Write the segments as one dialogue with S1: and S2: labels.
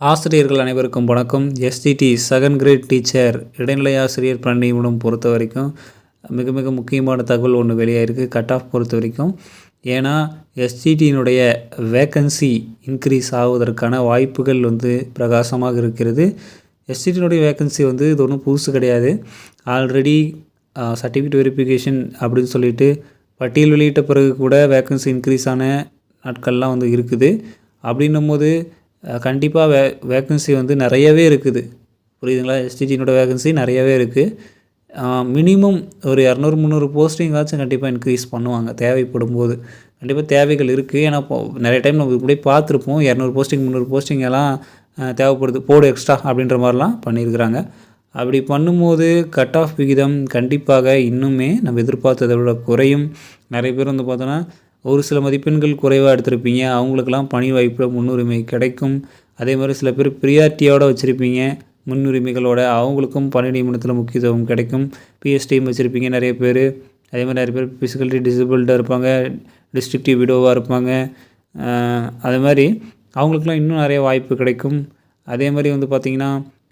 S1: ஆசிரியர்கள் அனைவருக்கும் வணக்கம். எஸ்டிடி செகண்ட் கிரேட் டீச்சர் இடைநிலை ஆசிரியர் பணி பொறுத்த வரைக்கும் மிக மிக முக்கியமான தகவல் ஒன்று வெளியாயிருக்கு. கட் ஆஃப் பொறுத்த வரைக்கும். ஏன்னா எஸ்டிடியினுடைய வேக்கன்சி இன்க்ரீஸ் ஆகுவதற்கான வாய்ப்புகள் வந்து பிரகாசமாக இருக்கிறது. எஸ்டிடியினுடைய வேக்கன்சி வந்து இது ஒன்றும் புதுசு கிடையாது. ஆல்ரெடி சர்டிஃபிகேட் வெரிஃபிகேஷன் அப்படின்னு சொல்லிட்டு பட்டியல் வெளியிட்ட பிறகு கூட வேக்கன்சி இன்க்ரீஸ் ஆன நாட்கள்லாம் வந்து இருக்குது. அப்படின்னும் போது கண்டிப்பாக வே வேக்கன்சி வந்து நிறையவே இருக்குது. புரியுதுங்களா? எஸ்டிஜினோட வேகன்சி நிறையவே இருக்குது மினிமம் ஒரு இரநூறு முந்நூறு போஸ்டிங்காச்சும் கண்டிப்பாக இன்க்ரீஸ் பண்ணுவாங்க தேவைப்படும் போது கண்டிப்பாக தேவைகள் இருக்குது ஏன்னா இப்போ நிறைய டைம் நம்ம இப்படி பார்த்துருப்போம் இரநூறு போஸ்டிங் முந்நூறு போஸ்டிங் எல்லாம் தேவைப்படுது போடு எக்ஸ்ட்ரா அப்படின்ற மாதிரிலாம் பண்ணியிருக்கிறாங்க. அப்படி பண்ணும்போது கட் ஆஃப் விகிதம் கண்டிப்பாக இன்னுமே நம்ம எதிர்பார்த்ததை விட குறையும். நிறைய பேர் வந்து பார்த்தோன்னா ஒரு சில மதிப்பெண்கள் குறைவாக எடுத்திருப்பீங்க. அவங்களுக்கெல்லாம் பணி வாய்ப்பில் முன்னுரிமை கிடைக்கும். அதே மாதிரி சில பேர் ப்ரியாரிட்டியோடு வச்சுருப்பீங்க. முன்னுரிமைகளோட அவங்களுக்கும் பணி நியமனத்தில் முக்கியத்துவம் கிடைக்கும். பிஎஸ்டியும் வச்சுருப்பீங்க நிறைய பேர். அதே மாதிரி நிறைய பேர் ஃபிசிக்கலி டிசபிள்டாக இருப்பாங்க. டிஸ்ட்ரிக்டிவ் விடோவாக இருப்பாங்க. அதே மாதிரி அவங்களுக்குலாம் இன்னும் நிறைய வாய்ப்பு கிடைக்கும். அதே மாதிரி வந்து பார்த்திங்கன்னா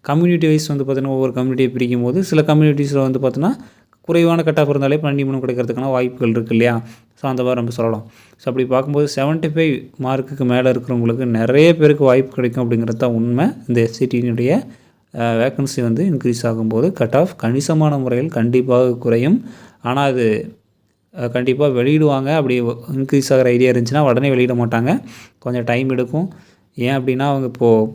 S1: கம்யூனிட்டி வைஸ் வந்து பார்த்திங்கன்னா ஒவ்வொரு கம்யூனிட்டியை பிரிக்கும் போது சில கம்யூனிட்டிஸில் வந்து பார்த்தோன்னா குறைவான கட்டாக இருந்தாலே பணி நியமனம் கிடைக்கிறதுக்கான வாய்ப்புகள் இருக்குது இல்லையா? ஸோ அந்த மாதிரி நம்ம சொல்லலாம். ஸோ அப்படி பார்க்கும்போது செவன்ட்டி ஃபைவ் மார்க்குக்கு மேலே இருக்கிறவங்களுக்கு நிறைய பேருக்கு வாய்ப்பு கிடைக்கும் அப்படிங்கிறது தான் உண்மை. இந்த எஸ்சிடியினுடைய வேக்கன்சி வந்து இன்க்ரீஸ் ஆகும்போது கட் ஆஃப் கணிசமான முறையில் கண்டிப்பாக குறையும். ஆனால் அது கண்டிப்பாக வெளியிடுவாங்க. அப்படி இன்க்ரீஸ் ஆகிற ஐடியா இருந்துச்சுன்னா உடனே வெளியிட மாட்டாங்க. கொஞ்சம் டைம் எடுக்கும். ஏன் அப்படின்னா அவங்க இப்போது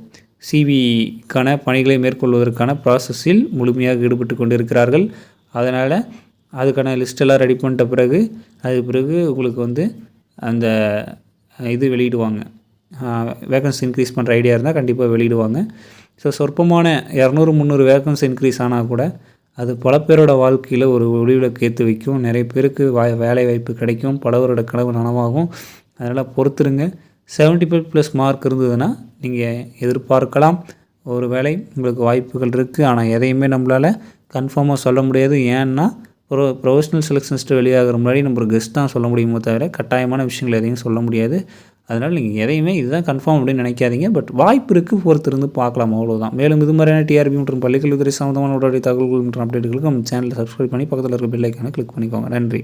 S1: சிவிக்கான பணிகளை மேற்கொள்வதற்கான ப்ராசஸில் முழுமையாக ஈடுபட்டு கொண்டு இருக்கிறார்கள் அதனால் அதுக்கான லிஸ்ட்டெல்லாம் ரெடி பண்ணிட்ட பிறகு அதுக்கு பிறகு உங்களுக்கு வந்து அந்த இது வெளியிடுவாங்க. வேகன்சி இன்க்ரீஸ் பண்ணுற ஐடியா இருந்தால் கண்டிப்பாக வெளியிடுவாங்க. ஸோ சொற்பமான இரநூறு முந்நூறு வேகன்சி இன்க்ரீஸ் ஆனால் கூட அது பல பேரோட வாழ்க்கையில் ஒரு ஒளிவிளக்கு ஏற்று வைக்கும். நிறைய பேருக்கு வா வேலை வாய்ப்பு கிடைக்கும். பலவரோட கனவு நனவாகும். அதனால் பொறுத்துருங்க. செவன்ட்டி ஃபைவ் ப்ளஸ் மார்க் இருந்ததுன்னா நீங்கள் எதிர்பார்க்கலாம். ஒரு வேலை உங்களுக்கு வாய்ப்புகள் இருக்குது ஆனால் எதையுமே நம்மளால் கன்ஃபார்மாக சொல்ல முடியாது. ஏன்னா ஒரு ப்ரொஃபஷனல் செலெக்ஷன்ஸ்ட்டு வெளியாகிற முன்னாடி நம்ம ஒரு கெஸ்ட் தான் சொல்ல முடியுமோ தவிர கட்டாயமான விஷயங்கள் எதையும் சொல்ல முடியாது. அதனால் நீங்கள் எதையுமே இதுதான் கன்ஃபார்ம் அப்படின்னு நினைக்காதீங்க. பட் வாய்ப்பு இருக்குது பொறுத்திருந்து பார்க்கலாம். அவ்வளோதான் மேலும் இது மாதிரியான டிஆர்பி மற்றும் பள்ளிக்கல்வித்துறை சம்மந்தமான உடனடி தகவல்கள் மற்றும் அப்டேட்டுகளுக்கு நம்ம சேனலில் சப்ஸ்கிரைப் பண்ணி பக்கத்தில் இருக்க பில்லைக்கான கிளிக் பண்ணிக்கோங்க. நன்றி.